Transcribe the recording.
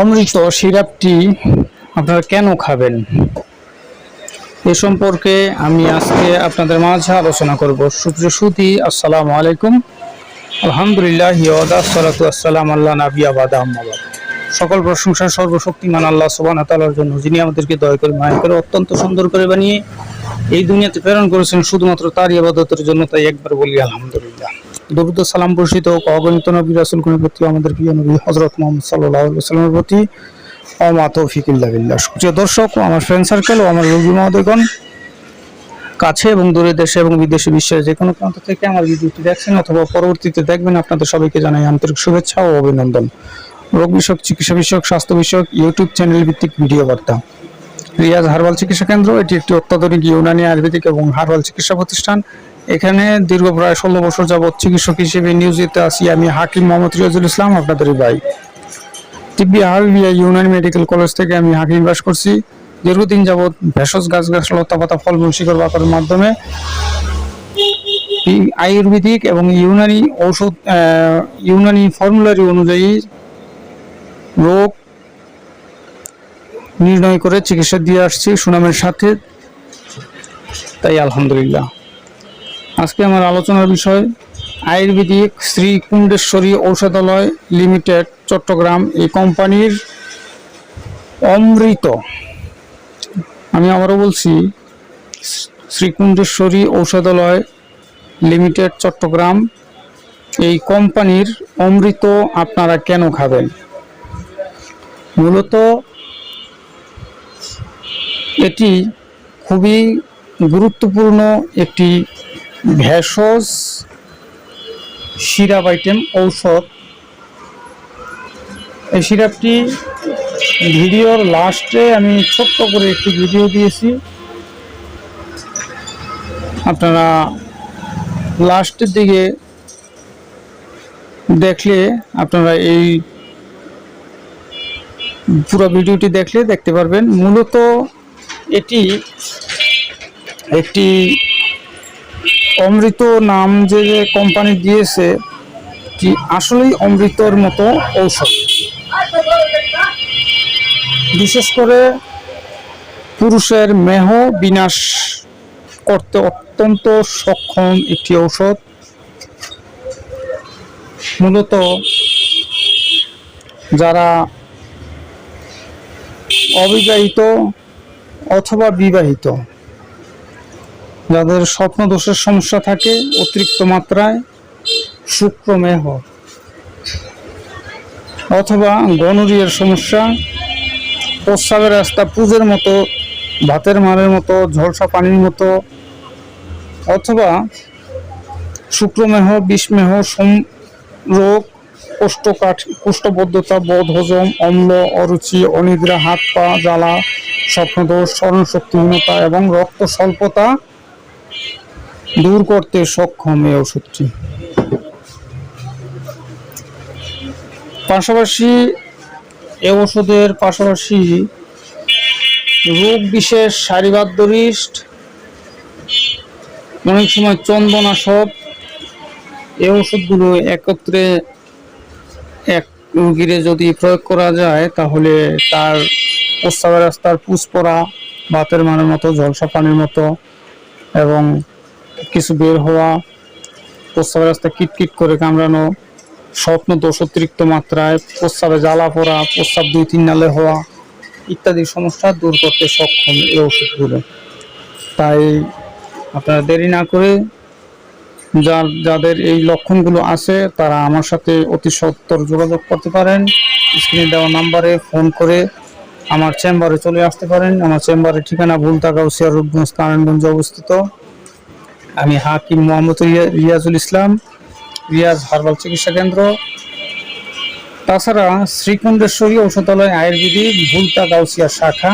অমৃত সিরাপটি আপনারা কেন খাবেন? এ সম্পর্কে আমি আজকে আপনাদের মাঝে আলোচনা করব। সুপ্রিয় সুতি আসসালামু আলাইকুম। আলহামদুলিল্লাহ ইয়াদা সালাতু আসসালাম আল্লাহ নাবি আবাদ আহমাবাদ সকল প্রশংসা সর্বশক্তিমান আল্লাহ সুবান তালার জন্য, যিনি আমাদেরকে দয়া করে, মায়া করে অত্যন্ত সুন্দর করে বানিয়ে এই দুনিয়াতে প্রেরণ করেছেন, শুধুমাত্র তার ইবাদতের জন্য তাই একবার বলি, আলহামদুলিল্লাহ। দরুদ সালাম বর্ষিত অগণিত নবী রাসুল কোনের প্রতি আমাদের প্রিয় নবী হজরত মোহাম্মদ সাল্লামের প্রতি অমা তৌফিকুল্লাহ প্রিয় দর্শক আমার ফ্রেন্ড সার্কেল ও আমার রোগী মহোদয়গণ, কাছে এবং দূরে দেশে এবং বিদেশে বিশ্বের যে কোনো প্রান্ত থেকে আমার ভিডিওটি দেখছেন অথবা পরবর্তীতে দেখবেন, আপনাদের সবাইকে জানাই আন্তরিক শুভেচ্ছা ও অভিনন্দন। রোগ বিষয়ক, চিকিৎসা বিষয়ক, স্বাস্থ্য বিষয়ক, ইউটিউব চ্যানেল ভিত্তিক ভিডিও বার্তা। রিয়াজ হার্বাল চিকিৎসা কেন্দ্র, এটি একটি অত্যাধুনিক ইউনানি আয়ুর্বেদিক এবং হার্বাল চিকিৎসা প্রতিষ্ঠান। এখানে দীর্ঘ প্রায় ষোলো বছর যাবৎ চিকিৎসক হিসেবে নিয়োজিত আছি আমি হাকিম মোহাম্মদ রিয়াজুল ইসলাম আপনাদেরই ভাই। তিব্বি হারবিয়া ইউনানি মেডিকেল কলেজ থেকে আমি হাকিম বাস করছি। দীর্ঘদিন যাবৎ ভেষজ গাছ গাছ লতা পাতা ফলমূল শিকড় বাকরের মাধ্যমে আয়ুর্বেদিক এবং ইউনানি ঔষধ ইউনানি ফর্মুলারি অনুযায়ী রোগ নির্ণয় করে চিকিৎসা দিয়ে আসছি সুনামের সাথে। তাই আলহামদুলিল্লাহ। আজকে আমার আলোচনার বিষয় আয়ুর্বেদিক শ্রী কুণ্ডেশ্বরী ঔষধালয় লিমিটেড, চট্টগ্রাম। এই কোম্পানির অমৃত। আমি আবারও বলছি শ্রীকুণ্ডেশ্বরী ঔষধালয় লিমিটেড, চট্টগ্রাম। এই কোম্পানির অমৃত আপনারা কেন খাবেন? মূলত এটি খুবই গুরুত্বপূর্ণ একটি ভেষজ, সিরাপ আইটেম ঔষধ। এই সিরাপটি ভিডিওর লাস্টে আমি ছোট্ট করে একটি ভিডিও দিয়েছি। আপনারা লাস্টের দিকে দেখলে আপনারা এই পুরো ভিডিওটি দেখলে দেখতে পারবেন। মূলত এটি একটি অমৃত নাম যে কোম্পানি দিয়েছে, কি আসলেই অমৃতর মতো ঔষধ? বিশেষ করে পুরুষের মেহ বিনাশ করতে অত্যন্ত সক্ষম একটি ঔষধ। মূলত যারা অবিবাহিত অথবা বিবাহিত যাদের স্বপ্ন দোষের সমস্যা থাকে অতিরিক্ত মাত্রায় শুক্রমেহ অথবা গনোরিয়ার সমস্যা, প্রস্রাবের রাস্তা পুজের মতো, ভাতের মারের মতো, ঝলসা পানির মতো, অথবা শুক্রমেহ বিষমেহ, সম রোগ, কোষ্ঠকাঠ, কোষ্ঠবদ্ধতা বোধ হজম, অম্ল, অরুচি, অনিদ্রা, হাত পা, জ্বালা, স্বপ্নদোষ, স্মরণশক্তিহীনতা এবং রক্ত স্বল্পতা দূর করতে সক্ষম এই ওষুধটি। পাশাপাশি এ ওষুধের পাশাপাশি রোগ বিশেষ সারিবাদ্যরিষ্ট অনেক সময় চন্দনাশক এই ওষুধগুলো একত্রে এক রুগীরে যদি প্রয়োগ করা যায়, তাহলে তার প্রস্রাবের রাস্তার পুষ পড়া বাতের মানের মতো, জলসা পানির মতো এবং কিছু বের হওয়া প্রস্রাবের রাস্তা কিটকিট করে কামড়ানো, স্বপ্ন দোষ অতিরিক্ত মাত্রায় প্রস্রাবে জ্বালা পড়া প্রস্রাব দুই তিন নালে হওয়া ইত্যাদি সমস্যা দূর করতে সক্ষম এই ওষুধগুলো। তাই আপনারা দেরি না করে যার, যাদের এই লক্ষণগুলো আছে, তারা আমার সাথে অতি সত্তর যোগাযোগ করতে পারেন। স্ক্রিনে দেওয়া নাম্বারে ফোন করে আমার চেম্বারে চলে আসতে পারেন। আমার চেম্বারের ঠিকানা ভুলতা গাউসিয়া রূপগঞ্জ নারায়ণগঞ্জে অবস্থিত। আমি হাকিম মোহাম্মদ রিয়াজুল ইসলাম, রিয়াজ হার্বাল চিকিৎসা কেন্দ্র। তাছাড়া শ্রীকুণ্ডেশ্বরী ঔষধালয় আয়ুর্বেদিক ভুলতা গাউসিয়া শাখা।